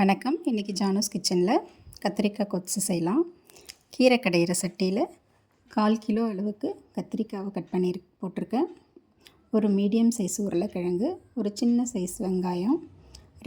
வணக்கம். இன்றைக்கி ஜானூஸ் கிச்சனில் கத்திரிக்காய் கொத்து செய்யலாம். கீரை கடையிற சட்டியில் கால் கிலோ அளவுக்கு கத்திரிக்காவை கட் பண்ணி போட்டிருக்கேன். ஒரு மீடியம் சைஸ் உருளைக்கிழங்கு ஒரு சின்ன சைஸ் வெங்காயம்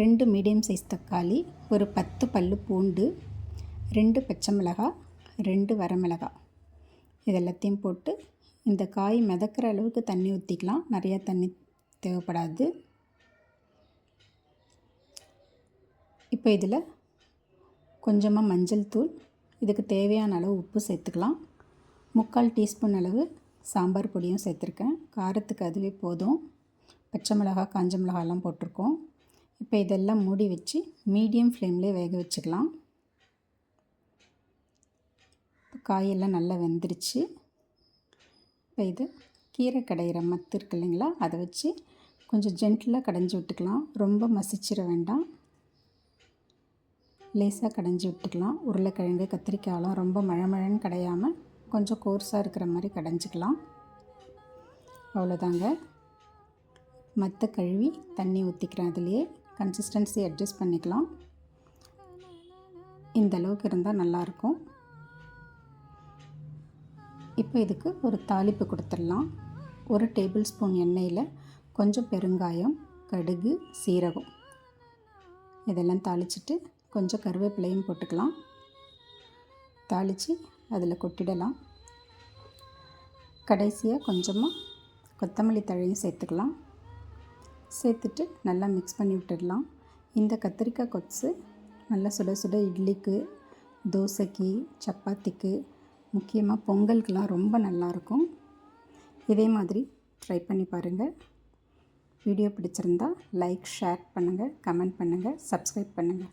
ரெண்டு மீடியம் சைஸ் தக்காளி ஒரு பத்து பல் பூண்டு ரெண்டு பச்சை மிளகாய் ரெண்டு வரமிளகாய் இதெல்லாத்தையும் போட்டு இந்த காய் மிதக்கிற அளவுக்கு தண்ணி ஊற்றிக்கலாம் நிறையா தண்ணி தேவைப்படாது. இப்போ இதில் கொஞ்சமாக மஞ்சள் தூள் இதுக்கு தேவையான அளவு உப்பு சேர்த்துக்கலாம். முக்கால் டீஸ்பூன் அளவு சாம்பார் பொடியும் சேர்த்துருக்கேன். காரத்துக்கு அதுவே போதும். பச்சை மிளகா காஞ்ச மிளகாலாம் போட்டிருக்கோம். இப்போ இதெல்லாம் மூடி வச்சு மீடியம் ஃப்ளேம்லேயே வேக வச்சுக்கலாம். காயெல்லாம் நல்லா வெந்துருச்சு. இப்போ இது கீரை கடையிற மத்து இருக்கு இல்லைங்களா அதை வச்சு கொஞ்சம் ஜென்டிலாக கடைஞ்சி விட்டுக்கலாம். ரொம்ப மசிச்சிட வேண்டாம். லேசாக கடைஞ்சி விட்டுக்கலாம். உருளைக்கிழங்கு கத்திரிக்காயெலாம் ரொம்ப மழை மழைன்னு கடையாமல் கொஞ்சம் கோர்ஸாக இருக்கிற மாதிரி கடைஞ்சிக்கலாம். அவ்வளோதாங்க. மற்ற கழுவி தண்ணி ஊற்றிக்கிறேன் அதுலேயே. கன்சிஸ்டன்சி அட்ஜஸ்ட் பண்ணிக்கலாம். இந்த அளவுக்கு இருந்தால் நல்லாயிருக்கும். இப்போ இதுக்கு ஒரு தாளிப்பு கொடுத்துடலாம். ஒரு டேபிள் ஸ்பூன் எண்ணெயில் கொஞ்சம் பெருங்காயம் கடுகு சீரகம். இதெல்லாம் தாளிச்சிட்டு கொஞ்சம் கருவேப்பிலையும் போட்டுக்கலாம். தாளித்து அதில் கொட்டிடலாம். கடைசியாக கொஞ்சமாக கொத்தமல்லி தழையும் சேர்த்துக்கலாம். சேர்த்துட்டு நல்லா மிக்ஸ் பண்ணி விட்டுடலாம். இந்த கத்திரிக்காய் கொத்து நல்லா சுட சுட இட்லிக்கு தோசைக்கு சப்பாத்திக்கு முக்கியமாக பொங்கலுக்கெலாம் ரொம்ப நல்லாயிருக்கும். இதே மாதிரி ட்ரை பண்ணி பாருங்கள் வீடியோ பிடிச்சிருந்தா லைக் ஷேர் பண்ணுங்கள் கமெண்ட் பண்ணுங்கள் சப்ஸ்கிரைப் பண்ணுங்கள்